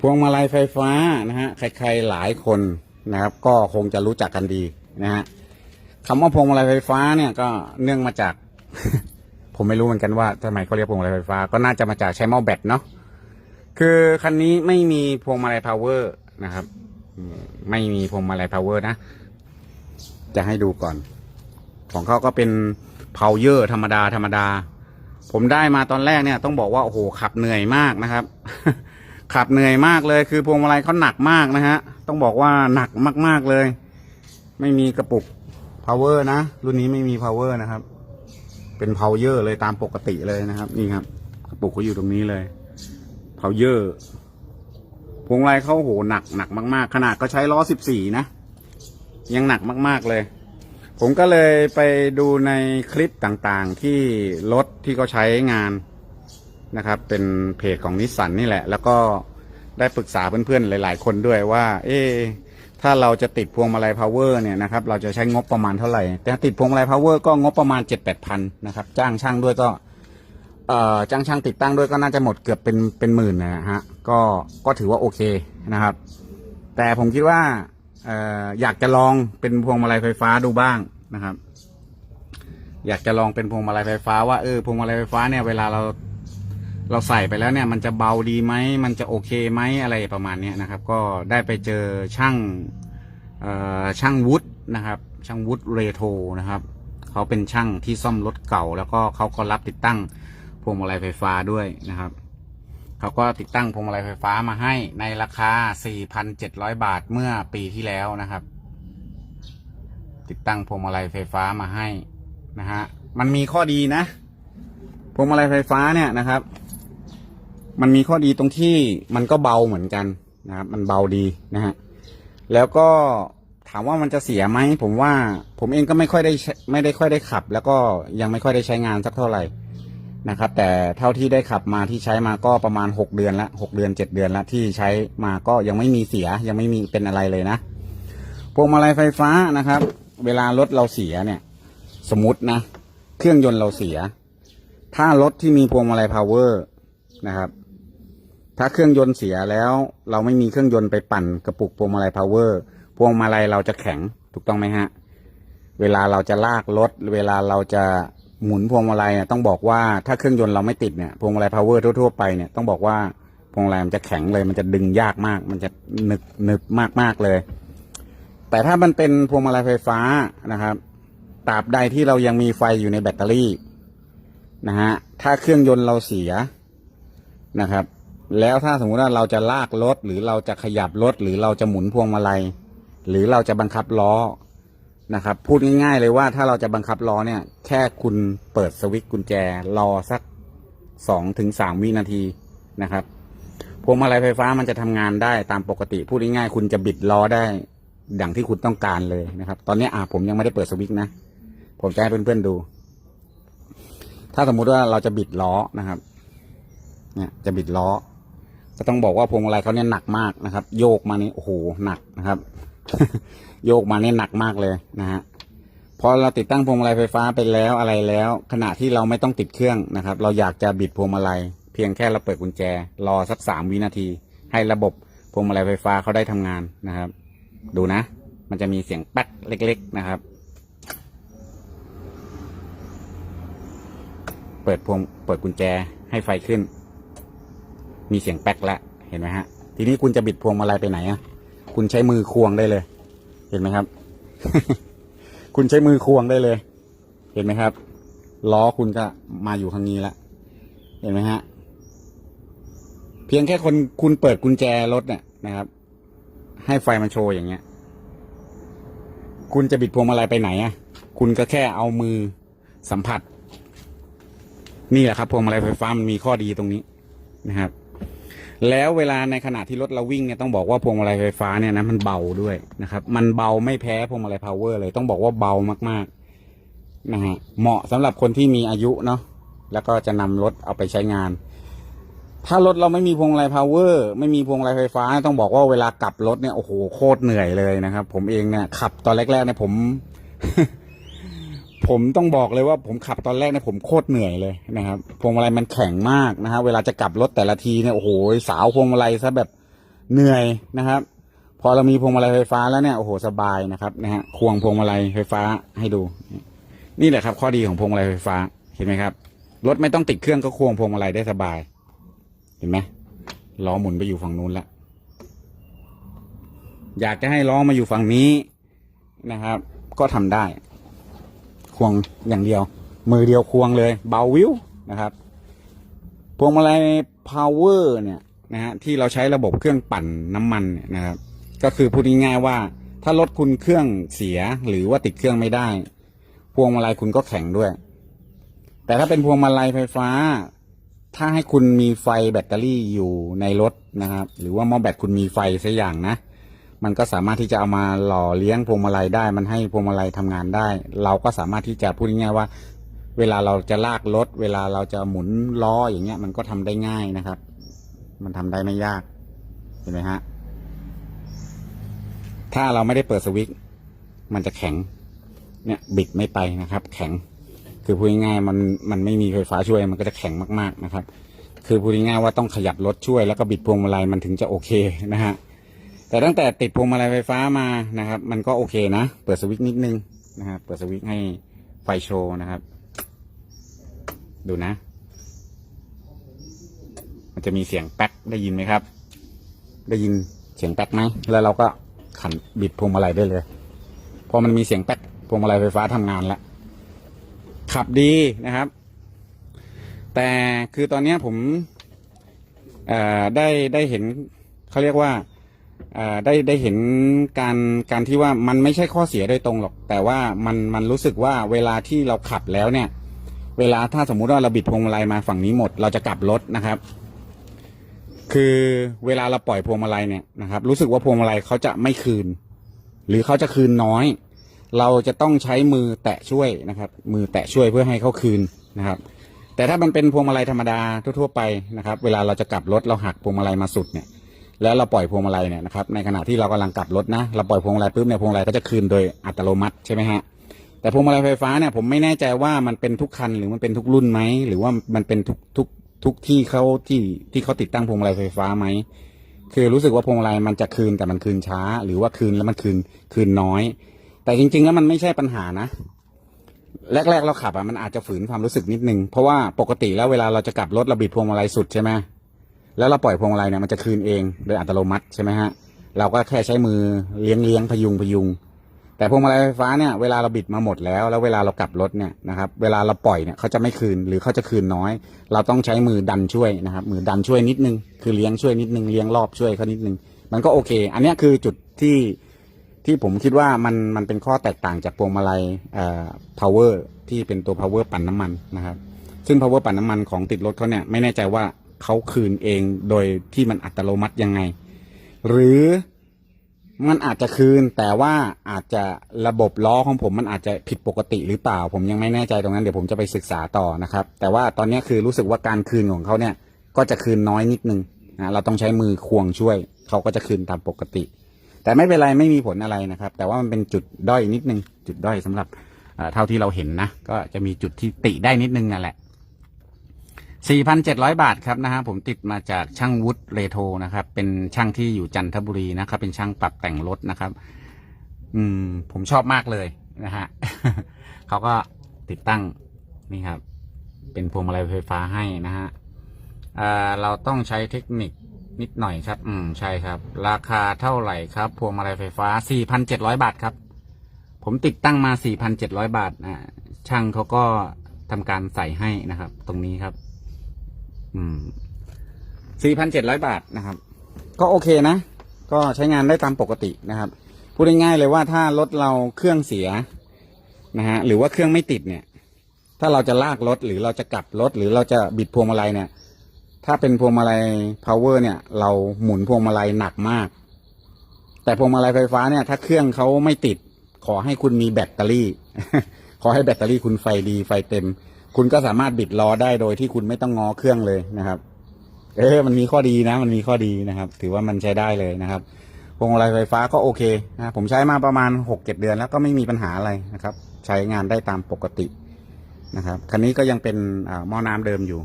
พวงมาลัยไฟฟ้านะฮะใครๆหลายคนนะครับ ก็คงจะรู้จักกันดีนะฮะคำว่าพวงมาลัยไฟฟ้าเนี่ยก็เนื่องมาจาก ผมไม่รู้เหมือนกันว่าทำไมเขาเรียกพวงมาลัยไฟฟ้า ก็น่าจะมาจากใช้หม้อแบตเนาะคือคันนี้ไม่มีพวงมาลัยพาวเวอร์นะครับ ไม่มีพวงมาลัยพาวเวอร์นะ จะให้ดูก่อน ของเขาก็เป็นพาวเยอร์ธรรมดาธรรมดา ผมได้มาตอนแรกเนี่ยต้องบอกว่าโอ้โหขับเหนื่อยมากนะครับ ขับเหนื่อยมากเลย คือพวงมาลัยเขาหนักมากนะฮะ ต้องบอกว่าหนักมากๆเลย ไม่มีกระปุก power นะ รุ่นนี้ไม่มี power นะครับ เป็น power เลยตามปกติเลยนะครับ นี่ครับ กระปุกเขาอยู่ตรงนี้เลย power พวงมาลัยเขาโหหนักหนักมาก ๆ ขนาดก็ใช้ล้อสิบสี่นะ ยังหนักมากๆเลย ผมก็เลยไปดูในคลิปต่างๆที่รถที่เขาใช้งาน นะครับ เป็นเพจของนิสสันนี่แหละ แล้วก็ได้ปรึกษาเพื่อนๆหลาย ๆ คนด้วยว่า เอ๊ถ้าเราจะติดพวงมาลัยพาวเวอร์เนี่ยนะครับ เราจะใช้งบประมาณเท่าไหร่ แต่ติดพวงมาลัยพาวเวอร์ก็งบประมาณเจ็ดแปดพันนะครับ จ้างช่างด้วยก็เอ่อจ้างช่างติดตั้งด้วยก็น่าจะหมดเกือบเป็นเป็นหมื่นนะฮะ ก็ก็ถือว่าโอเคนะครับ แต่ผมคิดว่าเอ่ออยากจะลองเป็นพวงมาลัยไฟฟ้าดูบ้างนะครับ อยากจะลองเป็นพวงมาลัยไฟฟ้าว่าเออพวงมาลัยไฟฟ้าเนี่ยเวลาเรา เราใส่ไปแล้วเนี่ยมันจะเบาดีไหมมันจะโอเคไหมอะไรประมาณนี้นะครับ ก็ได้ไปเจอช่างอ่อช่างวุฒนะครับ ช่างวุฒเรโทนะครับเขาเป็นช่างที่ซ่อมรถเก่า แล้วก็เขาก็รับติดตั้งพวงมาลัยไฟฟ้าด้วยนะครับเขาก็ติดตั้งพวงมาลัยไฟฟ้ามาให้ในราคา 4,700 บาทเมื่อปีที่แล้วนะครับ ติดตั้งพวงมาลัยไฟฟ้ามาให้นะฮะมันมีข้อดีนะพวงมาลัยไฟฟ้าเนี่ยนะครับ มันมีข้อดีตรงที่มันก็เบาเหมือนกันนะครับ มันเบาดีนะฮะแล้วก็ถามว่ามันจะเสียไหมผมว่าผมเองก็ไม่ค่อยได้ไม่ได้ค่อยได้ขับ แล้วก็ยังไม่ค่อยได้ใช้งานสักเท่าไหร่นะครับ แต่เท่าที่ได้ขับมาที่ใช้มาก็ประมาณหกเดือนละหกเดือนเจ็ดเดือนละที่ใช้มาก็ยังไม่มีเสียยังไม่มีเป็นอะไรเลยนะพวงมาลัยไฟฟ้านะครับ เวลารถเราเสียเนี่ย สมมตินะ เครื่องยนต์เราเสีย ถ้ารถที่มีพวงมาลัยพาวเวอร์นะครับ ถ้าเครื่องยนต์เสียแล้วเราไม่มีเครื่องยนต์ไปปั่นกระปุกพวงมาลัยพาวเวอร์พวงมาลัยเราจะแข็งถูกต้องไหมฮะ เวลาเราจะลากรถ เวลาเราจะหมุนพวงมาลัยเนี่ยต้องบอกว่าถ้าเครื่องยนต์เราไม่ติดเนี่ยพวงมาลัยพาวเวอร์ทั่วๆไปเนี่ยต้องบอกว่าพวงมาลัยมันจะแข็งเลย มันจะดึงยากมาก มันจะหนึบหนึบมากมากเลย แต่ถ้ามันเป็นพวงมาลัยไฟฟ้านะครับตราบใดที่เรายังมีไฟอยู่ในแบตเตอรี่นะฮะถ้าเครื่องยนต์เราเสียนะครับ แล้วถ้าสมมุติว่าเราจะลากรถหรือเราจะขยับรถหรือเราจะหมุนพวงมาลัย หรือเราจะบังคับล้อนะครับ พูดง่ายๆเลยว่าถ้าเราจะบังคับล้อเนี่ย แค่คุณเปิดสวิตช์กุญแจรอสักสองถึงสามวินาทีนะครับพวงมาลัยไฟฟ้ามันจะทำงานได้ตามปกติ พูดง่ายๆคุณจะบิดล้อได้อย่างที่คุณต้องการเลยนะครับ ตอนนี้อ่าผมยังไม่ได้เปิดสวิตช์นะ ผมจะให้เพื่อนๆดู ถ้าสมมุติว่าเราจะบิดล้อนะครับ เนี่ยจะบิดล้อ ก็ต้องบอกว่าพวงมาลัยเขาเนี่ยหนักมากนะครับ โยกมานี่โอ้โหหนักนะครับ โยกมาเนี่ยหนักมากเลยนะฮะพอเราติดตั้งพวงมาลัยไฟฟ้าไปแล้วอะไรแล้ว ขณะที่เราไม่ต้องติดเครื่องนะครับ เราอยากจะบิดพวงมาลัย เพียงแค่เราเปิดกุญแจ รอสักสามวินาที ให้ระบบพวงมาลัยไฟฟ้าเขาได้ทำงานนะครับ ดูนะ มันจะมีเสียงแป๊กเล็ก ๆนะครับ เปิดพวงเปิดกุญแจให้ไฟขึ้น มีเสียงแป๊กแล้วเห็นไหมฮะ ทีนี้คุณจะบิดพวงมาลัยไปไหนอะคุณใช้มือควงได้เลย เห็นไหมครับ คุณใช้มือควงได้เลย เห็นไหมครับ ล้อคุณก็มาอยู่ข้างนี้แล้วเห็นไหมฮะ เพียงแค่คนคุณเปิดกุญแจรถเนี่ยนะครับ ให้ไฟมันโชว์อย่างเงี้ย คุณจะบิดพวงมาลัยไปไหนอะ คุณก็แค่เอามือสัมผัส นี่แหละครับพวงมาลัยไฟฟ้ามันมีข้อดีตรงนี้นะครับ แล้วเวลาในขณะที่รถเราวิ่งเนี่ยต้องบอกว่าพวงมาลัยไฟฟ้าเนี่ยนะมันเบาด้วยนะครับ มันเบาไม่แพ้พวงมาลัยพาวเวอร์เลยต้องบอกว่าเบามากๆนะฮะเหมาะสำหรับคนที่มีอายุเนาะแล้วก็จะนำรถเอาไปใช้งาน ถ้ารถเราไม่มีพวงมาลัยพาวเวอร์ไม่มีพวงมาลัยไฟฟ้า ต้องบอกว่าเวลากลับรถเนี่ยโอ้โหโคตรเหนื่อยเลยนะครับ ผมเองเนี่ยขับตอนแรกๆเนี่ยผม ผมต้องบอกเลยว่าผมขับตอนแรกเนี่ยผมโคตรเหนื่อยเลยนะครับพวงมาลัยมันแข็งมากนะฮะเวลาจะกลับรถแต่ละทีเนี่ยโอ้โหสาวพวงมาลัยซะแบบเหนื่อยนะครับ พอเรามีพวงมาลัยไฟฟ้าแล้วเนี่ยโอ้โหสบายนะครับนะฮะควงพวงมาลัยไฟฟ้าให้ดู นี่แหละครับ ข้อดีของพวงมาลัยไฟฟ้าเห็นไหมครับรถไม่ต้องติดเครื่องก็ควงพวงมาลัยได้สบาย เห็นไหมล้อหมุนไปอยู่ฝั่งนู้นแล้วอยากจะให้ล้อมาอยู่ฝั่งนี้นะครับ ก็ทำได้ ควงอย่างเดียว มือเดียวควงเลยเบาวิวนะครับพวงมาลัย power เนี่ยนะฮะที่เราใช้ระบบเครื่องปั่นน้ำมันเนี่ยนะครับ ก็คือพูดง่ายๆว่า ถ้ารถคุณเครื่องเสียหรือว่าติดเครื่องไม่ได้ พวงมาลัยคุณก็แข็งด้วย แต่ถ้าเป็นพวงมาลัยไฟฟ้า ถ้าให้คุณมีไฟแบตเตอรี่อยู่ในรถนะครับ หรือว่าหม้อแบตคุณมีไฟสักอย่างนะ มันก็สามารถที่จะเอามาหล่อเลี้ยงพวงมาลัยได้ มันให้พวงมาลัยทำงานได้ เราก็สามารถที่จะพูดง่ายๆว่า เวลาเราจะลากรถ เวลาเราจะหมุนล้ออย่างเงี้ย มันก็ทำได้ง่ายนะครับ มันทำได้ไม่ยากเห็นไหมฮะถ้าเราไม่ได้เปิดสวิตช์มันจะแข็ง เนี่ยบิดไม่ไปนะครับ แข็ง คือพูดง่ายๆมันมันไม่มีไฟฟ้าช่วยมันก็จะแข็งมาก ๆนะครับ คือพูดง่ายๆว่าต้องขยับรถช่วยแล้วก็บิดพวงมาลัยมันถึงจะโอเคนะฮะ แต่ตั้งแต่ติดพวงมาลัยไฟฟ้ามานะครับ มันก็โอเคนะ เปิดสวิตช์นิดนึงนะครับเปิดสวิตช์ให้ไฟโชว์นะครับ ดูนะ มันจะมีเสียงแป๊กได้ยินไหมครับ ได้ยินเสียงแป๊กไหมแล้วเราก็ขันบิดพวงมาลัยได้เลยพอมันมีเสียงแป๊กพวงมาลัยไฟฟ้าทำงานแล้วขับดีนะครับ แต่คือตอนนี้ผมเอ่อได้ได้เห็นเขาเรียกว่า ได้ได้เห็นการการที่ว่ามันไม่ใช่ข้อเสียโดยตรงหรอก แต่ว่ามันมันรู้สึกว่าเวลาที่เราขับแล้วเนี่ย เวลาถ้าสมมุติว่าเราบิดพวงมาลัยมาฝั่งนี้หมด เราจะกลับรถนะครับ คือเวลาเราปล่อยพวงมาลัยเนี่ยนะครับ รู้สึกว่าพวงมาลัยเขาจะไม่คืน หรือเขาจะคืนน้อย เราจะต้องใช้มือแตะช่วยนะครับ มือแตะช่วยเพื่อให้เขาคืนนะครับแต่ถ้ามันเป็นพวงมาลัยธรรมดาทั่วๆไปนะครับ เวลาเราจะกลับรถเราหักพวงมาลัยมาสุดเนี่ย แล้วเราปล่อยพวงมาลัยเนี่ยนะครับในขณะที่เรากำลังกลับรถนะเราปล่อยพวงมาลัยปุ๊บเนี่ยพวงมาลัยก็จะคืนโดยอัตโนมัติใช่ไหมฮะแต่พวงมาลัยไฟฟ้าเนี่ยผมไม่แน่ใจว่ามันเป็นทุกคันหรือมันเป็นทุกรุ่นไหมหรือว่ามันเป็นทุกทุกทุกที่เขาที่ที่เขาติดตั้งพวงมาลัยไฟฟ้าไหมคือรู้สึกว่าพวงมาลัยมันจะคืนแต่มันคืนช้า หรือว่าคืนแล้วมันคืนคืนน้อย แต่จริง ๆ แล้วมันไม่ใช่ปัญหานะ แรก ๆ เราขับอะมันอาจจะฝืนความรู้สึกนิดนึงเพราะว่าปกติแล้วเวลาเราจะกลับรถเราบิดพวงมาลัยสุดใช่ไหม แล้วเราปล่อยพวงมาลัยเนี่ยมันจะคืนเองโดยอัตโนมัติใช่ไหมฮะเราก็แค่ใช้มือเลี้ยงเลี้ยงพยุงพยุง แต่พวงมาลัยไฟฟ้าเนี่ยเวลาเราบิดมาหมดแล้ว แล้วเวลาเรากลับรถเนี่ยนะครับเวลาเราปล่อยเนี่ยเขาจะไม่คืนหรือเขาจะคืนน้อย เราต้องใช้มือดันช่วยนะครับมือดันช่วยนิดนึงคือเลี้ยงช่วยนิดนึงเลี้ยงรอบช่วยเขานิดนึง มันก็โอเค อันนี้คือจุดที่ที่ผมคิดว่ามันมันเป็นข้อแตกต่างจากพวงมาลัยเอ่อ power ที่เป็นตัว power ปั่นน้ำมันนะครับซึ่ง power ปั่นน้ำมันของติดรถเขาเนี่ยไม่แน่ใจว่า เขาคืนเองโดยที่มันอัตโนมัติยังไง หรือมันอาจจะคืนแต่ว่าอาจจะระบบล้อของผมมันอาจจะผิดปกติหรือเปล่า ผมยังไม่แน่ใจตรงนั้นเดี๋ยวผมจะไปศึกษาต่อนะครับ แต่ว่าตอนนี้คือรู้สึกว่าการคืนของเขาเนี่ย ก็จะคืนน้อยนิดนึงนะเราต้องใช้มือควงช่วย เขาก็จะคืนตามปกติ แต่ไม่เป็นไรไม่มีผลอะไรนะครับ แต่ว่ามันเป็นจุดด้อยนิดนึง จุดด้อยสำหรับเอ่อเท่าที่เราเห็นนะก็จะมีจุดที่ติได้นิดนึงนั่นแหละ 4,700 บาทครับนะฮะผมติดมาจากช่างวุฒิเรโทนะครับ เป็นช่างที่อยู่จันทบุรีนะครับ เป็นช่างปรับแต่งรถนะครับ อืม ผมชอบมากเลยนะฮะเขาก็ติดตั้งนี่ครับ เป็นพวงมาลัยไฟฟ้าให้นะฮะเราต้องใช้เทคนิคนิดหน่อยครับ อืม ใช่ครับ ราคาเท่าไหร่ครับ พวงมาลัยไฟฟ้า 4,700 บาทครับ ผมติดตั้งมา 4,700 บาทอ่าช่างเขาก็ทำการใส่ให้นะครับ ตรงนี้ครับ อืม4,700บาทนะครับ ก็โอเคนะ ก็ใช้งานได้ตามปกตินะครับ พูดง่ายๆเลยว่าถ้ารถเราเครื่องเสียนะฮะหรือว่าเครื่องไม่ติดเนี่ย ถ้าเราจะลากรถหรือเราจะกลับรถหรือเราจะบิดพวงมาลัยเนี่ย ถ้าเป็นพวงมาลัย power เนี่ย เราหมุนพวงมาลัยหนักมาก แต่พวงมาลัยไฟฟ้าเนี่ย ถ้าเครื่องเขาไม่ติด ขอให้คุณมีแบตเตอรี่ ขอให้แบตเตอรี่คุณไฟดีไฟเต็ม คุณก็สามารถบิดล้อได้โดยที่คุณไม่ต้องงอเครื่องเลยนะครับ เออ มันมีข้อดีนะ มันมีข้อดีนะครับ ถือว่ามันใช้ได้เลยนะครับพวงมาลัยไฟฟ้าก็โอเคนะผมใช้มาประมาณหกเจ็ดเดือนแล้วก็ไม่มีปัญหาอะไรนะครับ ใช้งานได้ตามปกตินะครับ คันนี้ก็ยังเป็นอ่าหม้อน้ำเดิมอยู่